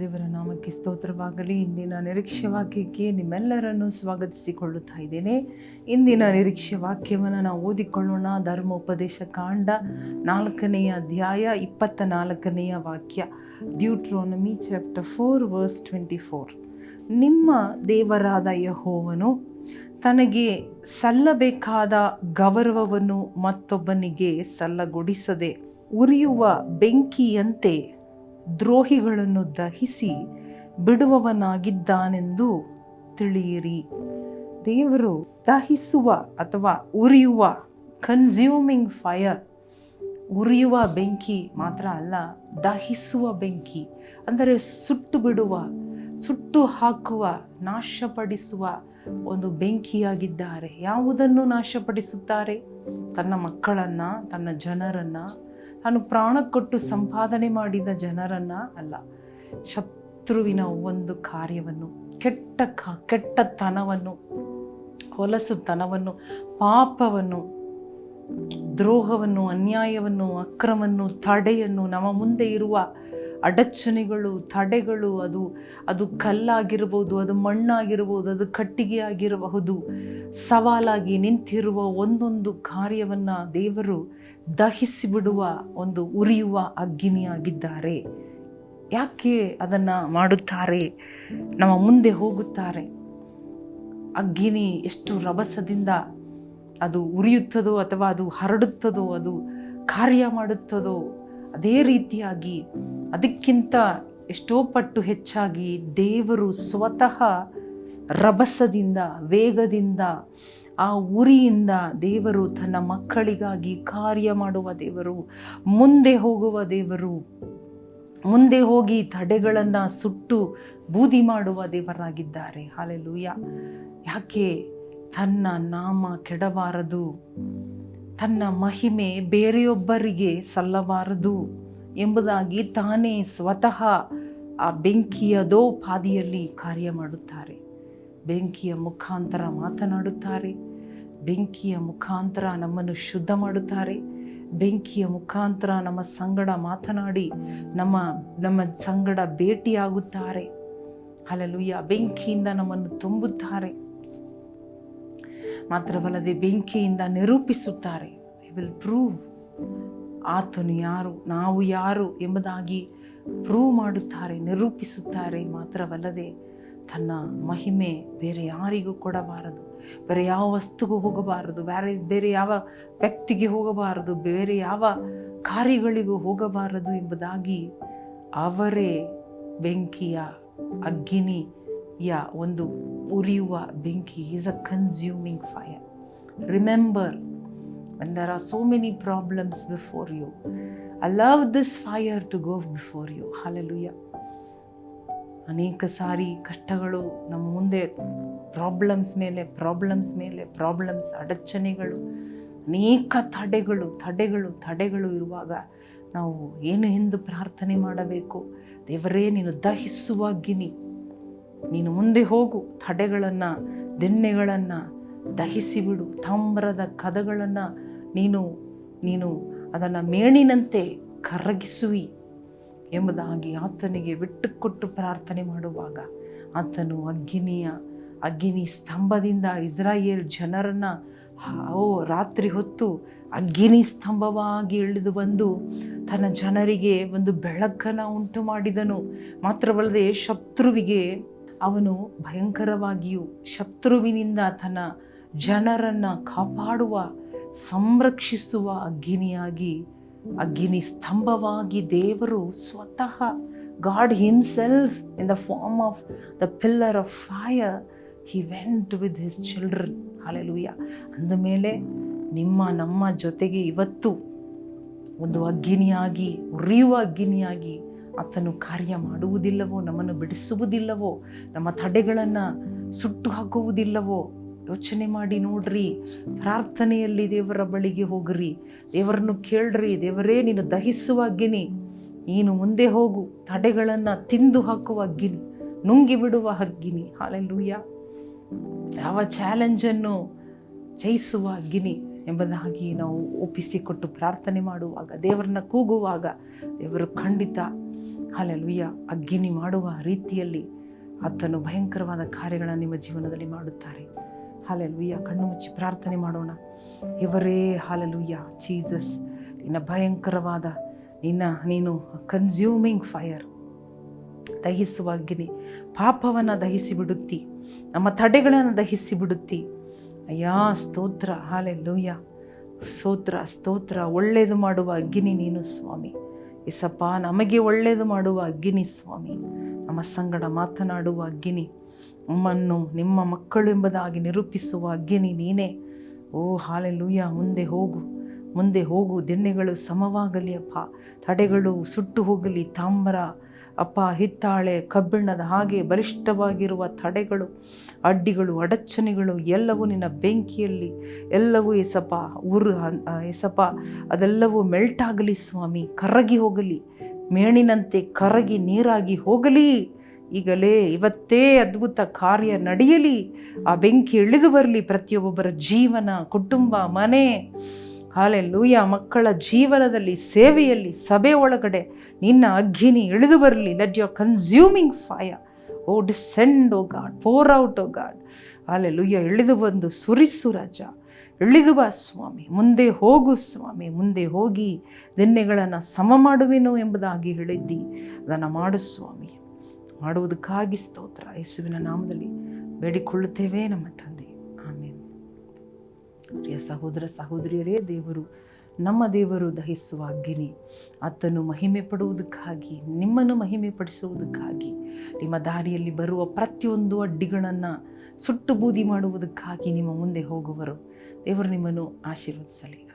ದೇವರ ನಾಮಕ್ಕೆ ಸ್ತೋತ್ರವಾಗಲಿ. ಇಂದಿನ ನಿರೀಕ್ಷೆ ವಾಕ್ಯಕ್ಕೆ ನಿಮ್ಮೆಲ್ಲರನ್ನು ಸ್ವಾಗತಿಸಿಕೊಳ್ಳುತ್ತಾ ಇದ್ದೇನೆ. ಇಂದಿನ ನಿರೀಕ್ಷೆ ವಾಕ್ಯವನ್ನು ನಾವು ಓದಿಕೊಳ್ಳೋಣ. ಧರ್ಮೋಪದೇಶ ಕಾಂಡ ನಾಲ್ಕನೆಯ ಅಧ್ಯಾಯ ಇಪ್ಪತ್ತ ನಾಲ್ಕನೆಯ ವಾಕ್ಯ. Deuteronomy chapter four, verse twenty four. ನಿಮ್ಮ ದೇವರಾದ ಯಹೋವನು ತನಗೆ ಸಲ್ಲಬೇಕಾದ ಗೌರವವನ್ನು ಮತ್ತೊಬ್ಬನಿಗೆ ಸಲ್ಲಗೊಡಿಸದೆ ಉರಿಯುವ ಬೆಂಕಿಯಂತೆ ದ್ರೋಹಿಗಳನ್ನು ದಹಿಸಿ ಬಿಡುವವನಾಗಿದ್ದಾನೆಂದು ತಿಳಿಯಿರಿ. ದೇವರು ದಹಿಸುವ ಅಥವಾ ಉರಿಯುವ ಕನ್ಸ್ಯೂಮಿಂಗ್ ಫೈರ್ ಉರಿಯುವ ಬೆಂಕಿ ಮಾತ್ರ ಅಲ್ಲ, ದಹಿಸುವ ಬೆಂಕಿ, ಅಂದರೆ ಸುಟ್ಟು ಬಿಡುವ ಸುಟ್ಟು ಹಾಕುವ ನಾಶಪಡಿಸುವ ಒಂದು ಬೆಂಕಿಯಾಗಿದ್ದಾರೆ. ಯಾವುದನ್ನು ನಾಶಪಡಿಸುತ್ತಾರೆ? ತನ್ನ ಮಕ್ಕಳನ್ನು, ತನ್ನ ಜನರನ್ನು ತಾನು ಪ್ರಾಣ ಕೊಟ್ಟು ಸಂಪಾದನೆ ಮಾಡಿದ ಜನರನ್ನು ಅಲ್ಲ, ಶತ್ರುವಿನ ಒಂದು ಕಾರ್ಯವನ್ನು, ಕೆಟ್ಟ ಕೆಟ್ಟತನವನ್ನು ಹೊಲಸುತನವನ್ನು ಪಾಪವನ್ನು, ದ್ರೋಹವನ್ನು, ಅನ್ಯಾಯವನ್ನು, ಅಕ್ರಮವನ್ನು, ತಡೆಯನ್ನು, ನಮ್ಮ ಮುಂದೆ ಇರುವ ಅಡಚಣೆಗಳು, ತಡೆಗಳು, ಅದು ಅದು ಕಲ್ಲಾಗಿರ್ಬೋದು, ಅದು ಮಣ್ಣಾಗಿರ್ಬೋದು, ಅದು ಕಟ್ಟಿಗೆ ಆಗಿರಬಹುದು ಸವಾಲಾಗಿ ನಿಂತಿರುವ ಒಂದೊಂದು ಕಾರ್ಯವನ್ನು ದೇವರು ದಹಿಸಿಬಿಡುವ ಒಂದು ಉರಿಯುವ ಅಗ್ನಿಯಾಗಿದ್ದಾರೆ. ಯಾಕೆ ಅದನ್ನು ಮಾಡುತ್ತಾರೆ? ನಮ್ಮ ಮುಂದೆ ಹೋಗುತ್ತಾರೆ. ಅಗ್ನಿ ಎಷ್ಟು ರಭಸದಿಂದ ಅದು ಉರಿಯುತ್ತದೋ ಅಥವಾ ಅದು ಹರಡುತ್ತದೋ, ಅದು ಕಾರ್ಯ ಮಾಡುತ್ತದೋ, ಅದೇ ರೀತಿಯಾಗಿ ಅದಕ್ಕಿಂತ ಎಷ್ಟೋ ಪಟ್ಟು ಹೆಚ್ಚಾಗಿ ದೇವರು ಸ್ವತಃ ರಭಸದಿಂದ, ವೇಗದಿಂದ, ಆ ಉರಿಯಿಂದ ದೇವರು ತನ್ನ ಮಕ್ಕಳಿಗಾಗಿ ಕಾರ್ಯ ಮಾಡುವ ದೇವರು, ಮುಂದೆ ಹೋಗುವ ದೇವರು, ಮುಂದೆ ಹೋಗಿ ತಡೆಗಳನ್ನು ಸುಟ್ಟು ಬೂದಿ ಮಾಡುವ ದೇವರಾಗಿದ್ದಾರೆ. ಹಾಲೆಲೂಯ. ಯಾಕೆ? ತನ್ನ ನಾಮ ಕೆಡಬಾರದು ತನ್ನ ಮಹಿಮೆ ಬೇರೆಯೊಬ್ಬರಿಗೆ ಸಲ್ಲಬಾರದು ಎಂಬುದಾಗಿ ತಾನೇ ಸ್ವತಃ ಆ ಬೆಂಕಿಯದೋ ಪಾದಿಯಲ್ಲಿ ಕಾರ್ಯ ಮಾಡುತ್ತಾರೆ. ಬೆಂಕಿಯ ಮುಖಾಂತರ ಮಾತನಾಡುತ್ತಾರೆ. ಬೆಂಕಿಯ ಮುಖಾಂತರ ನಮ್ಮನ್ನು ಶುದ್ಧ ಮಾಡುತ್ತಾರೆ. ಬೆಂಕಿಯ ಮುಖಾಂತರ ನಮ್ಮ ಸಂಗಡ ಮಾತನಾಡಿ ನಮ್ಮ ನಮ್ಮ ಸಂಗಡ ಭೇಟಿಯಾಗುತ್ತಾರೆ. ಅಲ್ಲಲುಯ್ಯ ಬೆಂಕಿಯಿಂದ ನಮ್ಮನ್ನು ತುಂಬುತ್ತಾರೆ. ಮಾತ್ರವಲ್ಲದೆ ಬೆಂಕಿಯಿಂದ ನಿರೂಪಿಸುತ್ತಾರೆ. ಐ ವಿಲ್ ಪ್ರೂವ್ ಆತನು ಯಾರು, ನಾವು ಯಾರು ಎಂಬುದಾಗಿ ಪ್ರೂವ್ ಮಾಡುತ್ತಾರೆ, ನಿರೂಪಿಸುತ್ತಾರೆ ಮಾತ್ರವಲ್ಲದೆ ತನ್ನ ಮಹಿಮೆ ಬೇರೆ ಯಾರಿಗೂ ಕೊಡಬಾರದು. ಬೇರೆ ಯಾವ ವಸ್ತುಗೂ ಹೋಗಬಾರದು. ಬೇರೆ ಬೇರೆ ಯಾವ ವ್ಯಕ್ತಿಗೆ ಹೋಗಬಾರದು. ಬೇರೆ ಯಾವ ಕಾರ್ಯಗಳಿಗೂ ಹೋಗಬಾರದು ಎಂಬುದಾಗಿ ಅವರೇ ಬೆಂಕಿಯ ಅಗ್ನಿಯ ಒಂದು ಉರಿಯುವ ಬೆಂಕಿ. Is a consuming fire remember when there are so many problems before you allow this fire to go before you. Hallelujah. ಅನೇಕ ಸಾರಿ ಕಷ್ಟಗಳು ನಮ್ಮ ಮುಂದೆ ಪ್ರಾಬ್ಲಮ್ಸ್ ಮೇಲೆ ಪ್ರಾಬ್ಲಮ್ಸ್ ಮೇಲೆ ಪ್ರಾಬ್ಲಮ್ಸ್ ಅಡಚಣೆಗಳು, ಅನೇಕ ತಡೆಗಳು ತಡೆಗಳು ತಡೆಗಳು ಇರುವಾಗ ನಾವು ಏನು ಎಂದು ಪ್ರಾರ್ಥನೆ ಮಾಡಬೇಕು? ದೇವರೇ, ನೀನು ದಹಿಸುವಾಗಿನಿ ನೀನು ಮುಂದೆ ಹೋಗು, ತಡೆಗಳನ್ನು, ದೆಣ್ಣೆಗಳನ್ನು ದಹಿಸಿಬಿಡು, ತಾಮ್ರದ ಕದಗಳನ್ನು ನೀನು ನೀನು ಅದನ್ನು ಮೇಣಿನಂತೆ ಕರಗಿಸುವಿ. ಎಂಬುದಾಗಿ ಆತನಿಗೆ ಬಿಟ್ಟುಕೊಟ್ಟು ಪ್ರಾರ್ಥನೆ ಮಾಡುವಾಗ ಆತನು ಅಗ್ನಿಯ, ಅಗ್ನಿ ಸ್ತಂಭದಿಂದ ಇಸ್ರಾಯೇಲ್ ಜನರನ್ನು ಓ, ರಾತ್ರಿ ಹೊತ್ತು ಅಗ್ನಿ ಸ್ತಂಭವಾಗಿ ಇಳಿದು ಬಂದು ತನ್ನ ಜನರಿಗೆ ಒಂದು ಬೆಳಕನ್ನು ಉಂಟು ಮಾಡಿದನು. ಮಾತ್ರವಲ್ಲದೆ ಶತ್ರುವಿಗೆ ಅವನು ಭಯಂಕರವಾಗಿಯೂ ಶತ್ರುವಿನಿಂದ ತನ್ನ ಜನರನ್ನು ಕಾಪಾಡುವ, ಸಂರಕ್ಷಿಸುವ ಅಗ್ನಿಯಾಗಿ ಅಗ್ನಿ ಸ್ತಂಭವಾಗಿ ದೇವರು ಸ್ವತಃ God himself in the form of the pillar of fire, he went with his children. ಅಂದ ಅಂದಮೇಲೆ ನಿಮ್ಮ, ನಮ್ಮ ಜೊತೆಗೆ ಇವತ್ತು ಒಂದು ಅಗ್ನಿಯಾಗಿ, ಉರಿಯುವ ಅಗ್ನಿಯಾಗಿ ಆತನು ಕಾರ್ಯ ಮಾಡುವುದಿಲ್ಲವೋ, ನಮ್ಮನ್ನು ಬಿಡಿಸುವುದಿಲ್ಲವೋ, ನಮ್ಮ ತಡೆಗಳನ್ನು ಸುಟ್ಟು ಹಾಕುವುದಿಲ್ಲವೋ ಯೋಚನೆ ಮಾಡಿ ನೋಡ್ರಿ, ಪ್ರಾರ್ಥನೆಯಲ್ಲಿ ದೇವರ ಬಳಿಗೆ ಹೋಗ್ರಿ. ದೇವರನ್ನು ಕೇಳ್ರಿ, ದೇವರೇ, ನೀನು ದಹಿಸುವ ಗಿನಿ ನೀನು ಮುಂದೆ ಹೋಗು, ತಡೆಗಳನ್ನು ತಿಂದು ಹಾಕುವ ಅಗ್ನಿ, ನುಂಗಿ ಬಿಡುವ ಹಾಲೆ ಹಾಲೆಲ್ಲೂಯ್ಯ ಯಾವ ಚಾಲೆಂಜನ್ನು ಜಯಿಸುವ ಅಗ್ನಿ ಎಂಬುದಾಗಿ ನಾವು ಒಪ್ಪಿಸಿಕೊಟ್ಟು ಪ್ರಾರ್ಥನೆ ಮಾಡುವಾಗ, ದೇವರನ್ನ ಕೂಗುವಾಗ, ದೇವರು ಖಂಡಿತ, ಹಾಲೆಲುಯ್ಯ ಅಗ್ಗಿನಿ ಮಾಡುವ ರೀತಿಯಲ್ಲಿ ಆತನು ಭಯಂಕರವಾದ ಕಾರ್ಯಗಳನ್ನು ನಿಮ್ಮ ಜೀವನದಲ್ಲಿ ಮಾಡುತ್ತಾರೆ. ಹಾಲೆಲುಯ್ಯ. ಕಣ್ಣು ಮುಚ್ಚಿ ಪ್ರಾರ್ಥನೆ ಮಾಡೋಣ. ಇವರೇ ಹಾಲೆಲುಯ್ಯ. ಜೀಸಸ್, ನಿನ್ನ ಭಯಂಕರವಾದ, ನಿನ್ನ, ನೀನು ಕನ್ಸ್ಯೂಮಿಂಗ್ ಫೈರ್ ದಹಿಸುವ ಅಗ್ನಿ ಪಾಪವನ್ನು ದಹಿಸಿ ಬಿಡುತ್ತಿ ನಮ್ಮ ತಡೆಗಳನ್ನು ದಹಿಸಿ ಬಿಡುತ್ತಿ ಅಯ್ಯಾ, ಸ್ತೋತ್ರ. ಹಾಲೆಲೂಯ್ಯ. ಸ್ತೋತ್ರ ಸ್ತೋತ್ರ. ಒಳ್ಳೆಯದು ಮಾಡುವ ಅಗ್ನಿ ನೀನು ಸ್ವಾಮಿ. ಎಸಪ್ಪ ನಮಗೆ ಒಳ್ಳೆಯದು ಮಾಡುವ ಅಗ್ನಿ ಸ್ವಾಮಿ. ನಮ್ಮ ಸಂಗಡ ಮಾತನಾಡುವ ಅಗ್ನಿ. ನಮ್ಮನ್ನು, ನಿಮ್ಮ ಮಕ್ಕಳು ಎಂಬುದಾಗಿ ನಿರೂಪಿಸುವ ಅಗ್ನಿ ನೀನೇ. ಓ ಹಾಲೆಲೂಯ್ಯ ಮುಂದೆ ಹೋಗು. ಮುಂದೆ ಹೋಗು, ದಿಣ್ಣೆಗಳು ಸಮವಾಗಲಿ ಅಪ್ಪ. ತಡೆಗಳು ಸುಟ್ಟು ಹೋಗಲಿ, ತಾಮ್ರ, ಅಪ್ಪ, ಹಿತ್ತಾಳೆ, ಕಬ್ಬಿಣದ ಹಾಗೆ ಬಲಿಷ್ಠವಾಗಿರುವ ತಡೆಗಳು, ಅಡ್ಡಿಗಳು, ಅಡಚಣೆಗಳು ಎಲ್ಲವೂ ನಿನ್ನ ಬೆಂಕಿಯಲ್ಲಿ, ಎಲ್ಲವೂ ಎಸಪ ಉರು ಎಸಪ ಅದೆಲ್ಲವೂ ಮೆಲ್ಟ್ ಆಗಲಿ ಸ್ವಾಮಿ. ಕರಗಿ ಹೋಗಲಿ. ಮೇಣಿನಂತೆ ಕರಗಿ ನೀರಾಗಿ ಹೋಗಲಿ. ಈಗಲೇ ಇವತ್ತೇ ಅದ್ಭುತ ಕಾರ್ಯ ನಡೆಯಲಿ. ಆ ಬೆಂಕಿ ಇಳಿದು ಬರಲಿ ಪ್ರತಿಯೊಬ್ಬೊಬ್ಬರ ಜೀವನ, ಕುಟುಂಬ, ಮನೆ. ಹಾಲೆ ಲೂಯ ಮಕ್ಕಳ ಜೀವನದಲ್ಲಿ, ಸೇವೆಯಲ್ಲಿ, ಸಭೆ ಒಳಗಡೆ ನಿನ್ನ ಅಗ್ಗಿನಿ ಇಳಿದು ಬರಲಿ. Let your consuming fire o descend o God pour out o God hallelujah ಇಳಿದು ಬಂದು ಸುರಿಸು ರಾಜ. ಇಳಿದು ಬಾ ಸ್ವಾಮಿ, ಮುಂದೆ ಹೋಗು ಸ್ವಾಮಿ, ಮುಂದೆ ಹೋಗಿ ದಿನ್ನೆಗಳನ್ನು ಸಮ ಮಾಡುವೆನು ಎಂಬುದಾಗಿ ಹೇಳಿದ್ದಿ. ಅದನ್ನು ಮಾಡು ಸ್ವಾಮಿ. ಮಾಡುವುದಕ್ಕಾಗಿ ಸ್ತೋತ್ರ. ಯೇಸುವಿನ ನಾಮದಲ್ಲಿ ಬೇಡಿಕೊಳ್ಳುತ್ತೇವೆ ನಮ್ಮ ತಂದೆ. ಆಮೇಲೆ ಪ್ರಿಯ ಸಹೋದರ ಸಹೋದರಿಯರೇ, ದೇವರು ನಮ್ಮ ದೇವರು ದಹಿಸುವ ಅಗ್ನಿ. ಆತನು ಮಹಿಮೆ ಪಡುವುದಕ್ಕಾಗಿ, ನಿಮ್ಮನ್ನು ಮಹಿಮೆ ಪಡಿಸುವುದಕ್ಕಾಗಿ ನಿಮ್ಮ ದಾರಿಯಲ್ಲಿ ಬರುವ ಪ್ರತಿಯೊಂದು ಅಡ್ಡಿಗಳನ್ನು ಸುಟ್ಟು ಬೂದಿ ಮಾಡುವುದಕ್ಕಾಗಿ ನಿಮ್ಮ ಮುಂದೆ ಹೋಗುವರು. ದೇವರು ನಿಮ್ಮನ್ನು ಆಶೀರ್ವದಿಸಲಿ.